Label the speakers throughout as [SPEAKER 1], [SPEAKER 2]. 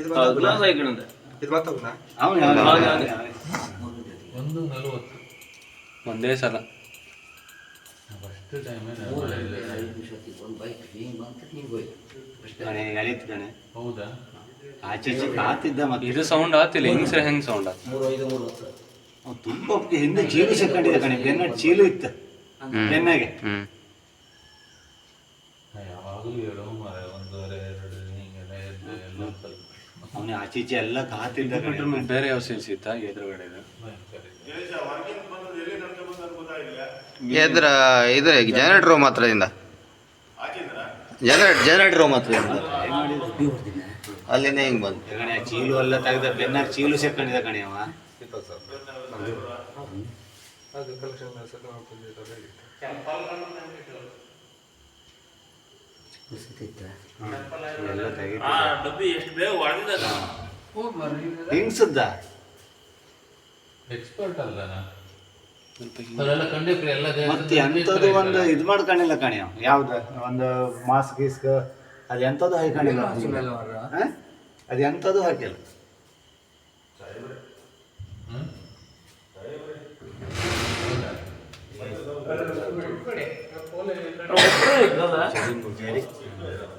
[SPEAKER 1] ಇದು.
[SPEAKER 2] ಒಂದು ನಲವತ್ತು.
[SPEAKER 3] ಒಂದೇ ಸಲ.
[SPEAKER 2] ಹೌದಾ?
[SPEAKER 3] ಆಚೆ ಈಚೆ ಕಾತಿದ್ದ ಮತ್ತೆ.
[SPEAKER 4] ಇದು ಸೌಂಡ್ ಆತಿಲ್ಲ ಹಿಂಗ್ಸ್ರೆ ಹೆಂಗ್ ಸೌಂಡ್ ಆತ?
[SPEAKER 3] ತುಂಬ ಹಿಂದೆ ಚೀಲು ಸಿಕ್ಕೊಂಡಿದ್ದ ಕಣೆ ಬೆನ್ನ ಚೀಲು ಇತ್ತು. ಬೆನ್ನಾಗೆ.
[SPEAKER 2] ಯಾವಾಗಲೂ ಹೇಳೋ ಮರ ಒಂದೂವರೆ ಎರಡು ಹಿಂಗೆಲ್ಲ ಎದ್ದು
[SPEAKER 3] ಆಚೀಚೆ ಎಲ್ಲ
[SPEAKER 4] ಮತ್ತೆ ಬೇರೆ ಯಾವ ಸೀನ್ಸ್ ಇತ್ತ? ಎದುರುಗಡೆ
[SPEAKER 5] ಎದ್ರ ಇದು ಜನರೇಟರ್ ರೂಮ್ ಹತ್ರದಿಂದ? ಜನರೇಟ್ ಜನರೇಟರ್ ರೂಮ್ ಹತ್ರದಿಂದ? ಅಲ್ಲಿಂದ ಹಿಂಗೆ ಬಂದು
[SPEAKER 3] ಕಣೆ ಆ ಚೀಲು ಎಲ್ಲ ತೆಗೆದ ಬೆನ್ನಾಗ ಚೀಲು ಸೇರ್ಕೊಂಡಿದೆ ಕಣೆ ಅವ.
[SPEAKER 1] ಕಲೆಕ್ಷನ್
[SPEAKER 3] ಎಲ್ಲ ತೆಗಿತು
[SPEAKER 6] ಆ ಡಬ್ಬಿ ಎಷ್ಟು ಬೇಗ ಹೊಡೆದಿದ್ದ
[SPEAKER 3] ಹಿಂಗ್ಸದ್ದ?
[SPEAKER 2] ಎಕ್ಸ್ಪರ್ಟ್ ಅಲ್ಲ ಎಲ್ಲ
[SPEAKER 3] ಮತ್ತೆ ಎಂಥದ್ದು ಒಂದು ಇದು ಮಾಡಿ ಕಾಣಿಲ್ಲ ಅವ ಯಾವ್ದು? ಒಂದು ಮಾಸ್ಕ್ ಗೀಸ್ಕ್ ಅದು ಎಂಥದ್ದು ಹಾಕಿ ಕಾಣಿಲ್ಲ ಅದು ಎಂಥದ್ದು ಹಾಕಿಲ್ಲ?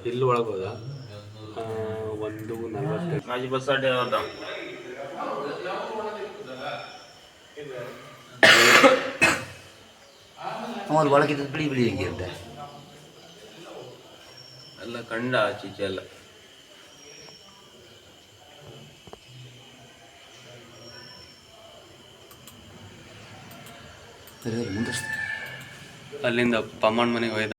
[SPEAKER 4] ಇಲ್ಲಿ ಒಳಗೋದ ಒಂದು ನಲವತ್ತು
[SPEAKER 6] ಮಾಜಿ ಬಸ್ ಅಡ್ಡ
[SPEAKER 5] ಅವ್ರು ಒಳಗಿದ್ದು ಬಿಳಿ ಬಿಳಿ ಹೇಗೆ ಅಂತ?
[SPEAKER 6] ಎಲ್ಲ ಕಂಡ ಆಚೀಚೆ ಎಲ್ಲ.
[SPEAKER 4] ಅಲ್ಲಿಂದ ಪಮ್ಮಣ್ಣ ಮನೆಗೆ ಹೋಯ್ದ